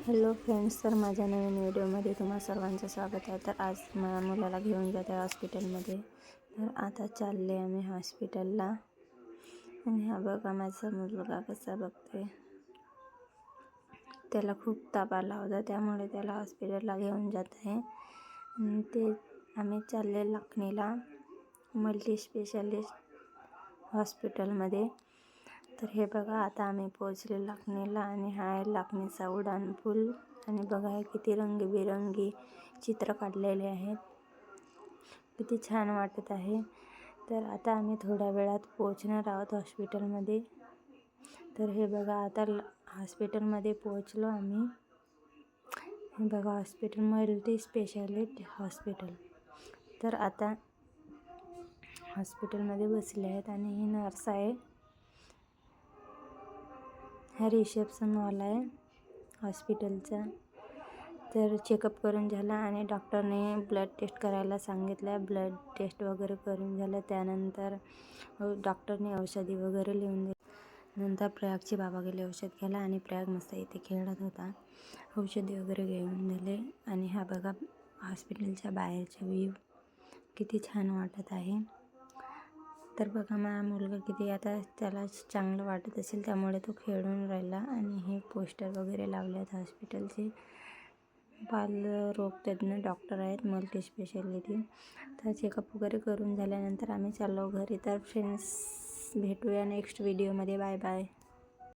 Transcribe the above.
Hello friends तर माझ्या नवीन व्हिडिओमध्ये तुम्हा सर्वांचं स्वागत आहे. तर आज माझ्या मुलाला घेऊन जाते हॉस्पिटलमध्ये. तर आता चालले आम्ही हॉस्पिटलला. आणि हा बघा माझा मुलगा कसा बघते त्याला खूप ताप आला होता त्यामुळे त्याला हॉस्पिटलला घेऊन जात आहे. आणि ते आम्ही चालले लाखणीला मल्टी स्पेशालिस्ट हॉस्पिटलमध्ये. तर हे बघा आता आम्ही पोहोचले लाखणीला आणि हा आहे लाखणीचा उड्डाण पूल. आणि बघा हे किती रंगीबिरंगी चित्र काढलेले आहेत. किती छान वाटत आहे. तर आता आम्ही थोड्या वेळात पोहोचणार आहोत हॉस्पिटलमध्ये. तर हे बघा आता ल हॉस्पिटलमध्ये पोहोचलो आम्ही. हे बघा हॉस्पिटल मल्टी स्पेशालिटी हॉस्पिटल. तर आता हॉस्पिटलमध्ये बसले आहेत आणि ही नर्स आहे. हा रिसेप्शन हॉल आहे हॉस्पिटलचा. तर चेकअप करून झाला आणि डॉक्टरने ब्लड टेस्ट करायला सांगितलं. ब्लड टेस्ट वगैरे करून झालं. त्यानंतर डॉक्टरने औषधी वगैरे लिहून दिली. नंतर प्रयागचे बाबा गेले औषध घ्यायला आणि प्रयाग मस्त इथे खेळत होता. औषधी वगैरे घेऊन दिले आणि हा बघा हॉस्पिटलच्या बाहेरचा व्ह्यू किती छान वाटत आहे. तर बघा माझा मुलगा किती आता त्याला चांगलं वाटत असेल त्यामुळे तो खेळून राहिला आणि हे पोस्टर वगैरे लावले आहेत हॉस्पिटलचे. बालरोगतज्ञ डॉक्टर आहेत मल्टी स्पेशालिटी. तर चेकअप वगैरे करून झाल्यानंतर आम्ही चाललो घरी. तर फ्रेंड्स भेटूया नेक्स्ट व्हिडिओमध्ये. Bye bye.